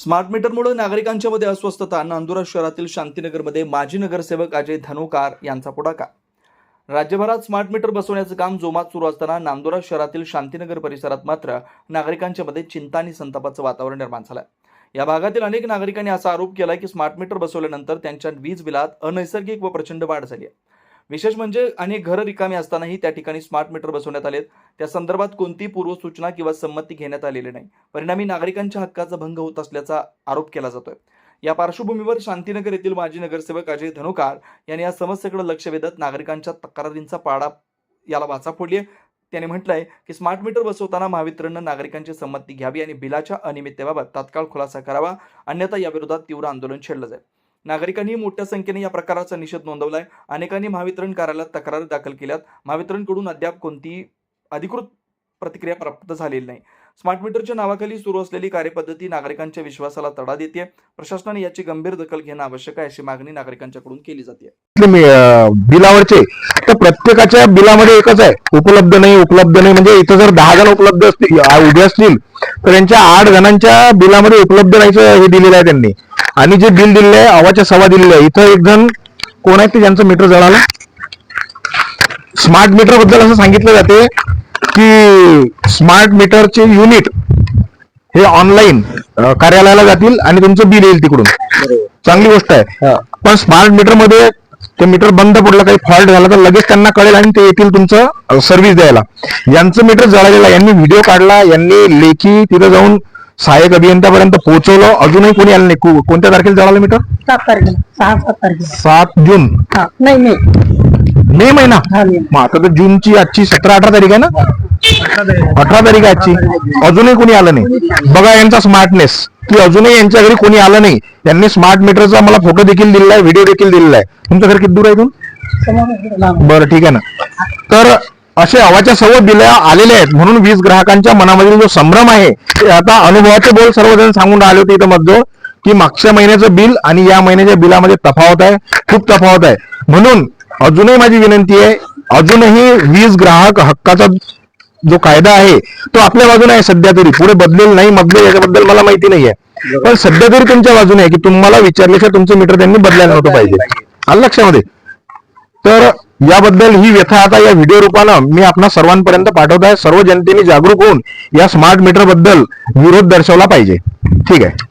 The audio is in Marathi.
स्मार्ट मीटरमुळे नागरिकांच्या मध्ये अस्वस्थता नांदुरा शहरातील शांतीनगरमध्ये माजी नगरसेवक अजय धनुकार यांचा पुढाकार. राज्यभरात स्मार्ट मीटर बसवण्याचं काम जोमात सुरू असताना नांदुरा शहरातील शांतीनगर परिसरात मात्र नागरिकांच्या मध्ये चिंता आणि संतापाचं वातावरण निर्माण झालं. या भागातील अनेक नागरिकांनी असा आरोप केला की स्मार्ट मीटर बसवल्यानंतर त्यांच्या वीज बिलात अनैसर्गिक व प्रचंड वाढ झाली आहे. विशेष म्हणजे अनेक घरं रिकामी असतानाही त्या ठिकाणी स्मार्ट मीटर बसवण्यात आलेत. त्या संदर्भात कोणतीही पूर्वसूचना किंवा संमती घेण्यात आलेली नाही. परिणामी नागरिकांच्या हक्काचा भंग होत असल्याचा आरोप केला जातोय. या पार्श्वभूमीवर शांतीनगर येथील माजी नगरसेवक अजय धनुकार यांनी या समस्येकडे लक्ष वेधत नागरिकांच्या तक्रारींचा पाडा याला वाचा फोडली आहे. त्याने म्हटलंय की स्मार्ट मीटर बसवताना महावितरणनं नागरिकांची संमती घ्यावी आणि बिलाच्या अनियमिततेबाबत तात्काळ खुलासा करावा. अन्यथा याविरोधात तीव्र आंदोलन छेडलं जाईल. नागरिकांनी मोठ्या संख्येने या प्रकाराचा निषेध नोंदवलाय. अनेकांनी महावितरण कार्यालयात तक्रार दाखल केल्यात. महावितरणकडून अद्याप कोणतीही अधिकृत प्रतिक्रिया प्राप्त झालेली नाही. स्मार्ट मीटरच्या नावाखाली सुरू असलेली कार्यपद्धती नागरिकांच्या विश्वासाला तडा देते प्रशासनाने याची गंभीर दखल घेणं आवश्यक आहे अशी मागणी नागरिकांच्याकडून केली जाते. बिलावरचे तर प्रत्येकाच्या बिलामध्ये एकच आहे. उपलब्ध नाही उपलब्ध नाही म्हणजे इथं जर दहा जण उपलब्ध असतील उभे असतील तर त्यांच्या आठ जणांच्या बिलामध्ये उपलब्ध नाहीचं हे दिलेलं आहे त्यांनी. आणि जे बिल दिलेलं आहे आवाच्या सवा दिलेलं आहे इथं एक जण कोण आहे ते ज्यांचं मीटर जळालं? स्मार्ट मीटरबद्दल असं सांगितलं जाते. की स्मार्ट मीटरचे युनिट हे ऑनलाईन कार्यालयाला जातील आणि तुमचं बिल येईल तिकडून. चांगली गोष्ट आहे. पण स्मार्ट मीटरमध्ये ते मीटर बंद पडलं काही फॉल्ट झाला तर लगेच त्यांना कळेल आणि ते येतील तुमचं सर्व्हिस द्यायला. यांचं मीटर जळालेलं. यांनी व्हिडिओ काढला यांनी लेखी तिथं जाऊन सहाय्यक अभियंत्यापर्यंत पोहोचवलं. अजूनही कोणी आलं नाही. कोणत्या तारखेला जळालं मीटर सात तारखेला. सहा सात तारखेला. सात जून. हा. नाही नाही. मे महिना. हा मग आता तर जूनची आजची सतरा अठरा तारीख आहे ना? अठरा तारीख आजची. अजूनही कोणी आलं नाही. बघा यांचा स्मार्टनेस की अजूनही यांच्या घरी कोणी आलं नाही. त्यांनी स्मार्ट मीटरचा मला फोटो देखील दिलेला आहे व्हिडिओ देखील दिलेला आहे. तुमचं घर किती दूर आहे इथून? बरं ठीक आहे ना. तर असे हवाच्या सर्व बिल आलेले आहेत. म्हणून वीज ग्राहकांच्या मनामधील जो संभ्रम आहे ते आता अनुभवाचे बोल सर्वजण सांगून राहिले होते इथं मध्ये की मागच्या महिन्याचं बिल आणि या महिन्याच्या बिलामध्ये तफावत आहे खूप तफावत आहे. म्हणून अजूनही माझी विनंती आहे अजूनही वीज ग्राहक हक्काचा जो कायदा आहे तो आपल्या बाजूने आहे सध्या तरी. पुढे बदलेल नाही बदलेल याच्याबद्दल मला माहिती नाहीये पण सध्या तरी तुमच्या बाजूने आहे की तुम्हाला विचारल्याशिवाय तुमचं मीटर त्यांनी बदलायला नव्हतं पाहिजे. आलं लक्षामध्ये? तर याबद्दल ही व्यथा आता या व्हिडिओ रूपानं मी आपणा सर्वांपर्यंत पाठवत आहे सर्व जनतेने जागरूक होऊन या स्मार्ट मीटरबद्दल विरोध दर्शवला पाहिजे. ठीक आहे?